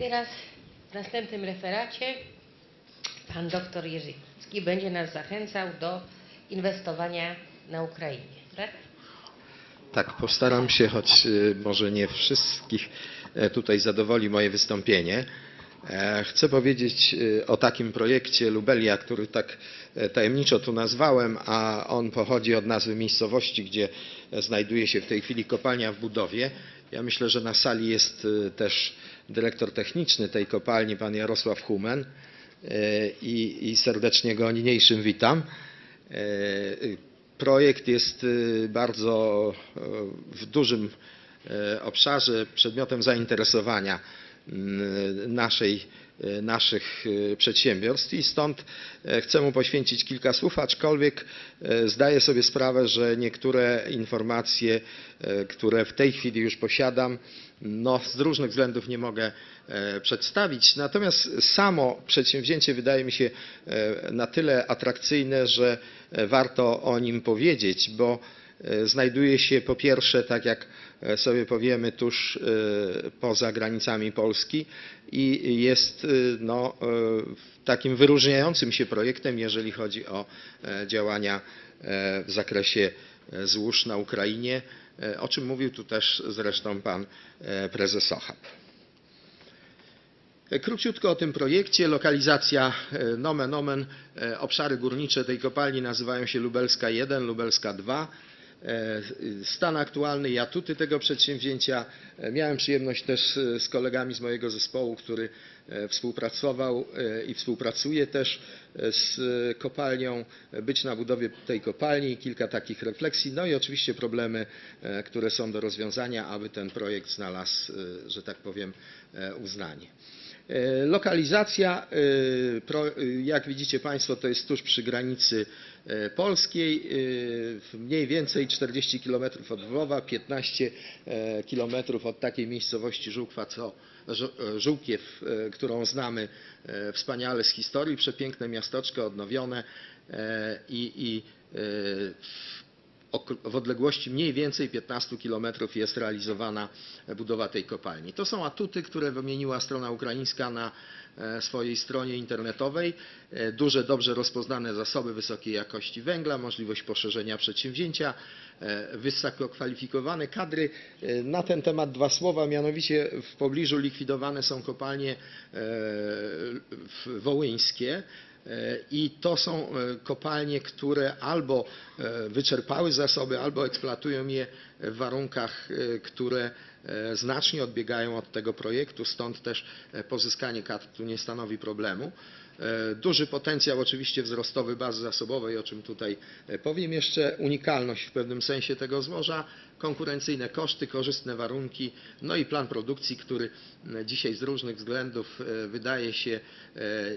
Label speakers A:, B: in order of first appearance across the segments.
A: teraz w następnym referacie pan doktor Jerzy Kicki będzie nas zachęcał do inwestowania na Ukrainie. Tak?
B: Tak, postaram się, choć y, może nie wszystkich e, tutaj zadowoli moje wystąpienie. E, Chcę powiedzieć y, o takim projekcie Lubelia, który tak e, tajemniczo tu nazwałem, a on pochodzi od nazwy miejscowości, gdzie znajduje się w tej chwili kopalnia w budowie. Ja myślę, że na sali jest y, też dyrektor techniczny tej kopalni, pan Jarosław Humen e, i, i serdecznie go niniejszym witam. Y, Projekt jest y, bardzo y, w dużym y, obszarze przedmiotem zainteresowania y, naszej, y, naszych y, przedsiębiorstw i stąd e, chcę mu poświęcić kilka słów, aczkolwiek e, zdaję sobie sprawę, że niektóre informacje, e, które w tej chwili już posiadam, no, z różnych względów nie mogę e, przedstawić. Natomiast samo przedsięwzięcie wydaje mi się e, na tyle atrakcyjne, że e, warto o nim powiedzieć, bo e, znajduje się po pierwsze, tak jak e, sobie powiemy, tuż e, poza granicami Polski i jest e, no, e, takim wyróżniającym się projektem, jeżeli chodzi o e, działania e, w zakresie e, złóż na Ukrainie, e, o czym mówił tu też zresztą pan e, prezes. E, Króciutko o tym projekcie. Lokalizacja e, nomen omen. e, Obszary górnicze tej kopalni nazywają się Lubelska 1, Lubelska 2. E, Stan aktualny i atuty tego przedsięwzięcia. E, Miałem przyjemność też z kolegami z mojego zespołu, który e, współpracował i współpracuje też z kopalnią, być na budowie tej kopalni, kilka takich refleksji, no i oczywiście problemy, które są do rozwiązania, aby ten projekt znalazł, że tak powiem, uznanie. Lokalizacja, jak widzicie Państwo, to jest tuż przy granicy polskiej, e, mniej więcej 40 km od Lwowa, 15 km od takiej miejscowości Żółkwa, co e, Żółkiew, e, którą znamy e, wspaniale z historii, przepiękne miasteczko odnowione e, i, i e, w odległości mniej więcej 15 km jest realizowana budowa tej kopalni. To są atuty, które wymieniła strona ukraińska na e, swojej stronie internetowej. E, Duże, dobrze rozpoznane zasoby wysokiej jakości węgla, możliwość poszerzenia przedsięwzięcia, e, wysoko kwalifikowane kadry. E, Na ten temat dwa słowa, mianowicie w pobliżu likwidowane są kopalnie e, wołyńskie. E, I to są e, kopalnie, które albo e, wyczerpały zasoby, albo eksploatują je w warunkach, które znacznie odbiegają od tego projektu, stąd też pozyskanie kadr tu nie stanowi problemu. E, Duży potencjał oczywiście wzrostowy bazy zasobowej, o czym tutaj e, powiem jeszcze, unikalność w pewnym sensie tego złoża, konkurencyjne koszty, korzystne warunki, no i plan produkcji, który dzisiaj z różnych względów e, wydaje się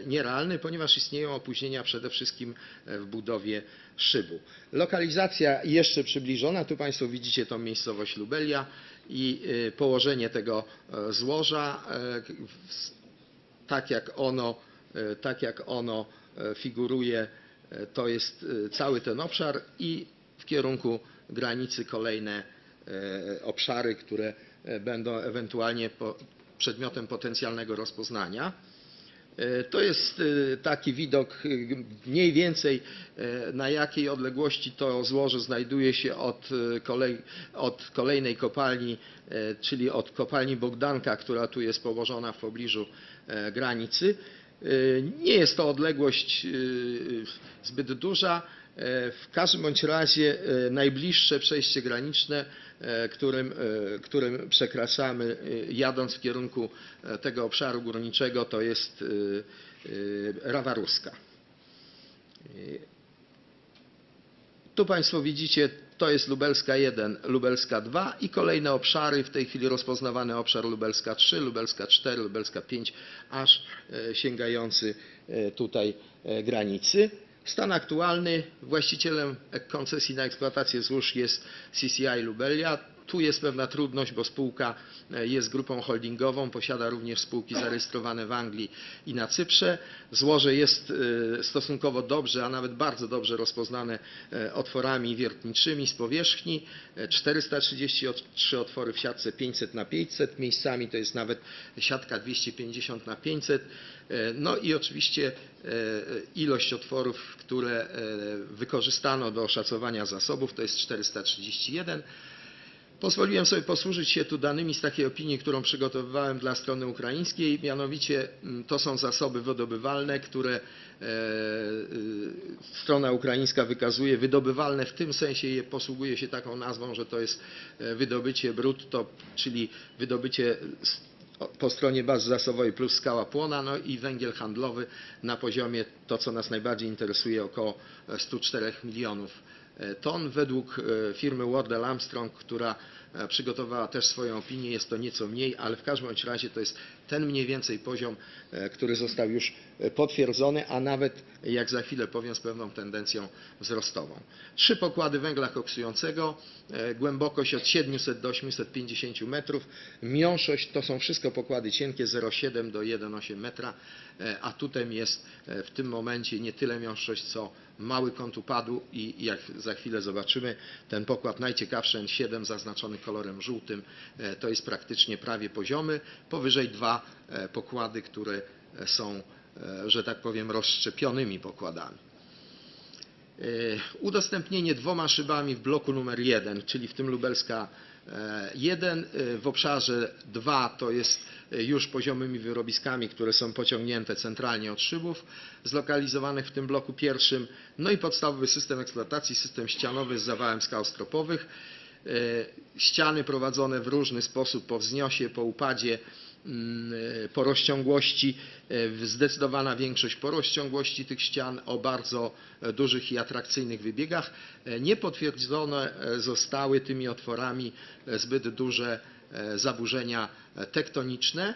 B: nierealny, ponieważ istnieją opóźnienia przede wszystkim w budowie szybu. Lokalizacja jeszcze przybliżona, tu Państwo widzicie tą miejscowość Lubelia i położenie tego złoża, tak jak ono, tak jak ono e, figuruje, e, to jest e, cały ten obszar i w kierunku granicy kolejne e, obszary, które e, będą ewentualnie przedmiotem potencjalnego rozpoznania. E, To jest e, taki widok e, mniej więcej e, na jakiej odległości to złoże znajduje się od, e, kolej, od kolejnej kopalni, e, czyli od kopalni Bogdanka, która tu jest położona w pobliżu e, granicy. E, Nie jest to odległość e, zbyt duża. W każdym bądź razie najbliższe przejście graniczne, którym, którym przekraczamy jadąc w kierunku tego obszaru górniczego, to jest Rawa Ruska. Tu Państwo widzicie, to jest Lubelska 1, Lubelska 2 i kolejne obszary, w tej chwili rozpoznawany obszar Lubelska 3, Lubelska 4, Lubelska 5, aż e, sięgający e, tutaj e, granicy. Stan aktualny, właścicielem koncesji na eksploatację złóż jest CCI Lubelia. Tu jest pewna trudność, bo spółka e, jest grupą holdingową, posiada również spółki zarejestrowane w Anglii i na Cyprze. Złoże jest e, stosunkowo dobrze, a nawet bardzo dobrze rozpoznane e, otworami wiertniczymi z powierzchni. E, 433 otwory w siatce 500 na 500, miejscami to jest nawet siatka 250 na 500. E, No i oczywiście ilość otworów, które wykorzystano do oszacowania zasobów to jest 431. Pozwoliłem sobie posłużyć się tu danymi z takiej opinii, którą przygotowywałem dla strony ukraińskiej, mianowicie mm, to są zasoby wydobywalne, które e, e, strona ukraińska wykazuje. Wydobywalne w tym sensie je posługuje się taką nazwą, że to jest e, wydobycie brutto, czyli wydobycie po stronie bazy zasobowej plus skała płona, no i węgiel handlowy na poziomie, to co nas najbardziej interesuje, około e, 104 milionów ton. Według e, firmy Wardell Armstrong, która e, przygotowała też swoją opinię, jest to nieco mniej, ale w każdym razie to jest ten mniej więcej poziom, e, który został już e, potwierdzony, a nawet, jak za chwilę powiem, z pewną tendencją wzrostową. Trzy pokłady węgla koksującego, e, głębokość od 700 do 850 metrów, miąższość to są wszystko pokłady cienkie 0,7 do 1,8 metra, e, atutem jest e, w tym momencie nie tyle miąższość, co mały kąt upadu i jak za chwilę zobaczymy, ten pokład najciekawszy N7 zaznaczony kolorem żółtym, e, to jest praktycznie prawie poziomy, powyżej dwa e, pokłady, które e, są, że tak powiem, rozszczepionymi pokładami. Udostępnienie dwoma szybami w bloku numer 1, czyli w tym Lubelska 1. W obszarze 2 to jest już poziomymi wyrobiskami, które są pociągnięte centralnie od szybów, zlokalizowanych w tym bloku pierwszym. No i podstawowy system eksploatacji, system ścianowy z zawałem skał stropowych. E, Ściany prowadzone w różny sposób po wzniosie, po upadzie, mm, e, po rozciągłości. E, Zdecydowana większość po rozciągłości tych ścian o bardzo dużych i atrakcyjnych wybiegach. Nie potwierdzone zostały tymi otworami zbyt duże zaburzenia tektoniczne.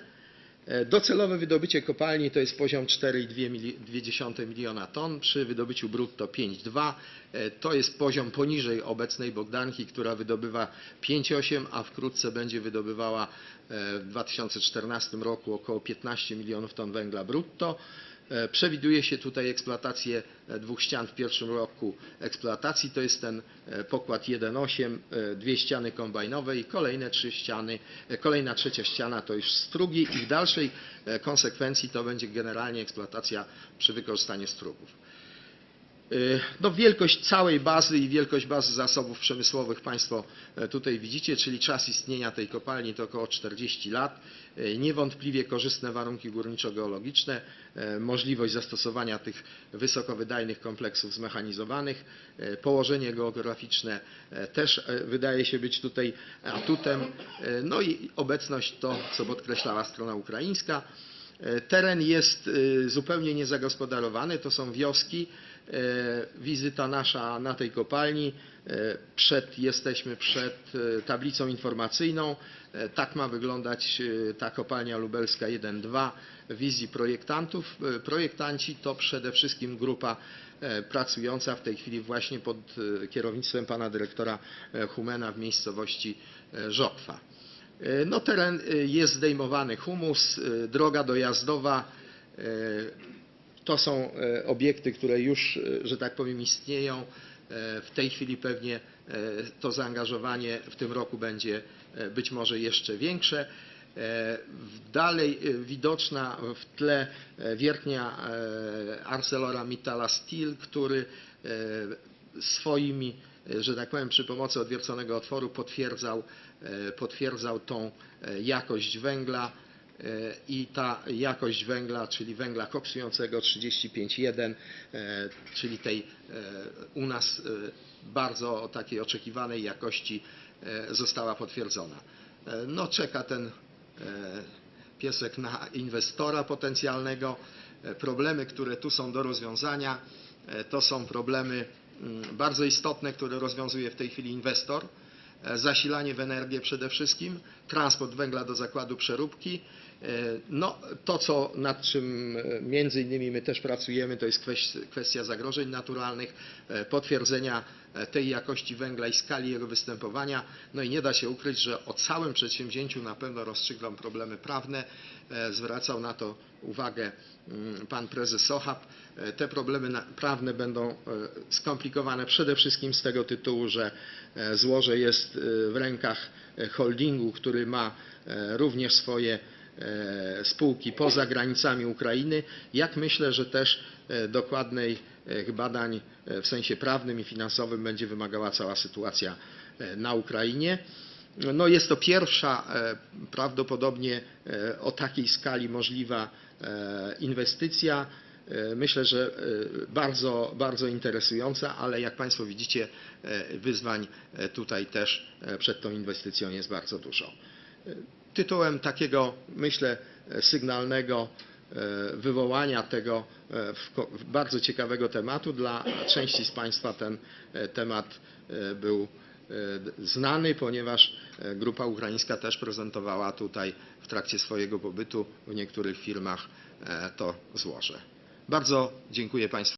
B: E, Docelowe wydobycie kopalni to jest poziom 4,2 miliona ton, przy wydobyciu brutto 5,2. E, To jest poziom poniżej obecnej Bogdanki, która wydobywa 5,8, a wkrótce będzie wydobywała e, w 2014 roku około 15 milionów ton węgla brutto. E, Przewiduje się tutaj eksploatację e, dwóch ścian w pierwszym roku eksploatacji. To jest ten e, pokład 1.8, e, dwie ściany kombajnowe i kolejne trzy ściany, kolejna trzecia ściana to już strugi i w dalszej konsekwencji to będzie generalnie eksploatacja przy wykorzystaniu strugów. Y, No, wielkość całej bazy i wielkość bazy zasobów przemysłowych Państwo e, tutaj widzicie, czyli czas istnienia tej kopalni to około 40 lat. Y, Niewątpliwie korzystne warunki górniczo-geologiczne, e, możliwość zastosowania tych wysokowydajnych kompleksów zmechanizowanych, e, położenie geograficzne e, też e, wydaje się być tutaj atutem, E, no i obecność to, co podkreślała strona ukraińska. E, Teren jest e, zupełnie niezagospodarowany, to są wioski. E, Wizyta nasza na tej kopalni, e, przed, jesteśmy przed e, tablicą informacyjną. Tak ma wyglądać ta kopalnia lubelska 1-2 w wizji projektantów. Projektanci to przede wszystkim grupa pracująca w tej chwili właśnie pod kierownictwem pana dyrektora Humena w miejscowości Żotwa. No, teren jest zdejmowany humus, droga dojazdowa. To są e, obiekty, które już, e, że tak powiem, istnieją. E, W tej chwili pewnie to zaangażowanie w tym roku będzie być może jeszcze większe. Dalej widoczna w tle wiertnia ArcelorMittala Steel, który swoimi, że tak powiem, przy pomocy odwierconego otworu potwierdzał, potwierdzał tą jakość węgla i ta jakość węgla, czyli węgla koksującego 35,1, e, czyli tej e, u nas e, bardzo takiej oczekiwanej jakości e, została potwierdzona. E, No czeka ten e, piesek na inwestora potencjalnego. E, Problemy, które tu są do rozwiązania, e, to są problemy mm, bardzo istotne, które rozwiązuje w tej chwili inwestor. E, Zasilanie w energię przede wszystkim, transport węgla do zakładu przeróbki. E, No, to, co, nad czym e, między innymi my też pracujemy, to jest kwes- kwestia zagrożeń naturalnych, potwierdzenia tej jakości węgla i skali jego występowania. No i nie da się ukryć, że o całym przedsięwzięciu na pewno rozstrzygną problemy prawne. E, Zwracał na to uwagę mm, pan prezes Sochab. E, Te problemy prawne będą e, skomplikowane przede wszystkim z tego tytułu, że e, złoże jest e, w rękach e, holdingu, który ma e, również swoje e, spółki poza granicami Ukrainy. Jak myślę, że też e, dokładnych badań e, w sensie prawnym i finansowym będzie wymagała cała sytuacja e, na Ukrainie. No jest to pierwsza e, prawdopodobnie e, o takiej skali możliwa e, inwestycja. E, Myślę, że e, bardzo, bardzo interesująca, ale jak Państwo widzicie, e, wyzwań e, tutaj też e, przed tą inwestycją jest bardzo dużo. E, Tytułem takiego, myślę, e, sygnalnego e, wywołania tego e, bardzo ciekawego tematu. Dla części z Państwa ten e, temat e, był e, znany, ponieważ e, grupa ukraińska też prezentowała tutaj w trakcie swojego pobytu w niektórych firmach e, to złoże. Bardzo dziękuję Państwu.